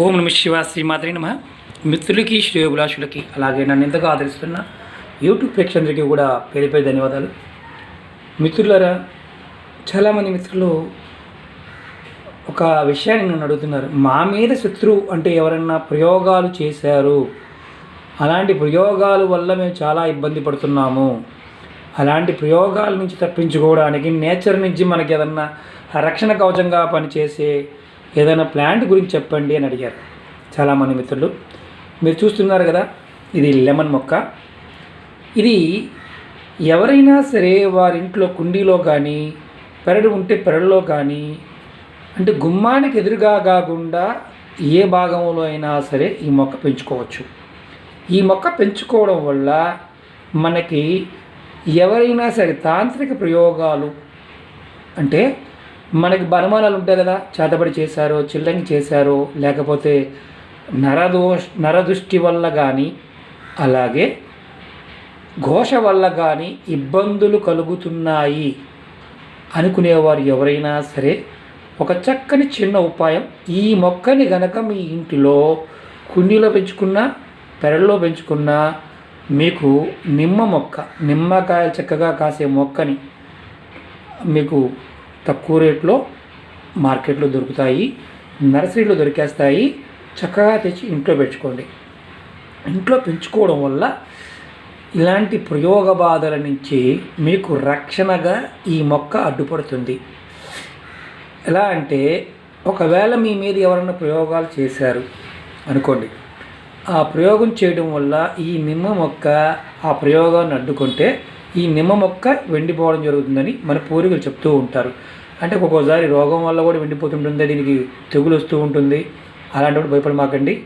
ఓం నమ శివ శ్రీమాత్రి నమ. మిత్రులకి శ్రేయోభిలాషులకి అలాగే నన్ను ఎంతగా ఆదరిస్తున్న యూట్యూబ్ ప్రేక్షకులకి కూడా పేరు పేరు ధన్యవాదాలు. మిత్రులారా చాలామంది మిత్రులు ఒక విషయాన్ని నన్ను అడుగుతున్నారు. మా మీద శత్రువు అంటే ఎవరన్నా ప్రయోగాలు చేశారు? అలాంటి ప్రయోగాల వల్ల మేము చాలా ఇబ్బంది పడుతున్నాము. అలాంటి ప్రయోగాల నుంచి తప్పించుకోవడానికి నేచర్ నుంచి మనకి ఏదన్నా రక్షణ కవచంగా పనిచేసే ఏదైనా ప్లాంట్ గురించి చెప్పండి అని అడిగారు. చాలామంది మిత్రులు. మీరు చూస్తున్నారు కదా ఇది లెమన్ మొక్క. ఇది ఎవరైనా సరే వారి ఇంట్లో కుండీలో కానీ పెరడు ఉంటే పెరడులో కానీ అంటే గుమ్మానికి ఎదురుగా కాకుండా ఏ భాగంలో అయినా సరే ఈ మొక్క పెంచుకోవచ్చు. ఈ మొక్క పెంచుకోవడం వల్ల మనకి ఎవరైనా సరే తాంత్రిక ప్రయోగాలు అంటే మనకి బలమానాలు ఉంటాయి కదా చేతబడి చేశారో చిల్లంగి చేశారో లేకపోతే నరదోష్ నరదృష్టి వల్ల కానీ అలాగే ఘోష వల్ల కానీ ఇబ్బందులు కలుగుతున్నాయి అనుకునేవారు ఎవరైనా సరే ఒక చక్కని చిన్న ఉపాయం ఈ మొక్కని గనక మీ ఇంటిలో కుండీలో పెంచుకున్నా పెరల్లో పెంచుకున్నా మీకు నిమ్మ మొక్క నిమ్మకాయలు చక్కగా కాసే మొక్కని మీకు తక్కువ రేట్లో మార్కెట్లో దొరుకుతాయి నర్సరీలో దొరికేస్తాయి. చక్కగా తెచ్చి ఇంట్లో పెంచుకోండి. ఇంట్లో పెంచుకోవడం వల్ల ఇలాంటి ప్రయోగ బాధల నుంచి మీకు రక్షణగా ఈ మొక్క అడ్డుపడుతుంది. ఎలా అంటే ఒకవేళ మీ మీద ఎవరైనా ప్రయోగాలు చేశారు అనుకోండి ఆ ప్రయోగం చేయడం వల్ల ఈ నిమ్మ మొక్క ఆ ప్రయోగాన్ని అడ్డుకుంటే ఈ నిమ్మ మొక్క వెండిపోవడం జరుగుతుందని మన పూర్వీకులు చెప్తూ ఉంటారు. అంటే ఒక్కొక్కసారి రోగం వల్ల కూడా వెండిపోతుంటుంది దీనికి తెగులు వస్తూ ఉంటుంది. అలాంటప్పుడు భయపడమాకండి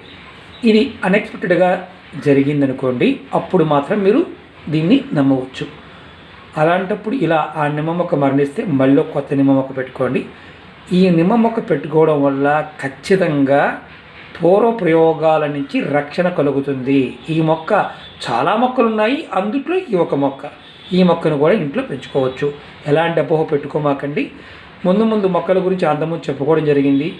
ఇది అన్ఎక్స్పెక్టెడ్గా జరిగిందనుకోండి అప్పుడు మాత్రం మీరు దీన్ని నమ్మవచ్చు. అలాంటప్పుడు ఇలా ఆ నిమ్మ మొక్క మరణిస్తే మళ్ళీ కొత్త నిమ్మ మొక్క పెట్టుకోండి. ఈ నిమ్మ మొక్క పెట్టుకోవడం వల్ల ఖచ్చితంగా పూర్వ ప్రయోగాల నుంచి రక్షణ కలుగుతుంది. ఈ మొక్క చాలా మొక్కలు ఉన్నాయి అందుట్లో ఈ ఒక మొక్క. ఈ మొక్కను కూడా ఇంట్లో పెంచుకోవచ్చు. ఎలాంటి అపోహ పెట్టుకోమాకండి. ముందు ముందు మొక్కల గురించి అందము చెప్పుకోవడం జరిగింది.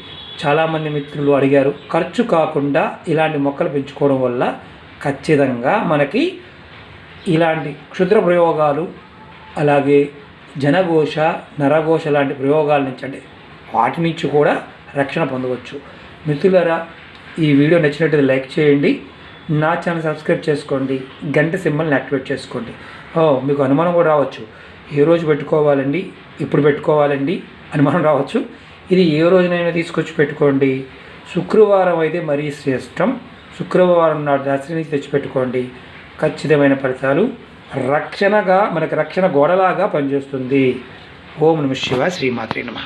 చాలామంది మిత్రులు అడిగారు ఖర్చు కాకుండా ఇలాంటి మొక్కలు పెంచుకోవడం వల్ల ఖచ్చితంగా మనకి ఇలాంటి క్షుద్ర ప్రయోగాలు అలాగే జనఘోష నరఘోష లాంటి ప్రయోగాల నుంచి అంటే వాటి నుంచి కూడా రక్షణ పొందవచ్చు. మిత్రులరా ఈ వీడియో నచ్చినట్టు లైక్ చేయండి. నా ఛానల్ సబ్స్క్రైబ్ చేసుకోండి గంట సింబల్ని యాక్టివేట్ చేసుకోండి. ఓ మీకు అనుమానం కూడా రావచ్చు. ఏ రోజు పెట్టుకోవాలండి? ఇప్పుడు పెట్టుకోవాలండి? అనుమానం రావచ్చు. ఇది ఏ రోజునైనా తీసుకొచ్చి పెట్టుకోండి. శుక్రవారం అయితే మరీ శ్రేష్టం. శుక్రవారం నాడు దశ నుంచి తెచ్చిపెట్టుకోండి. ఖచ్చితమైన ఫలితాలు. రక్షణగా మనకు రక్షణ గోడలాగా పనిచేస్తుంది. ఓం నమ శివ శ్రీమాత్రి నమ.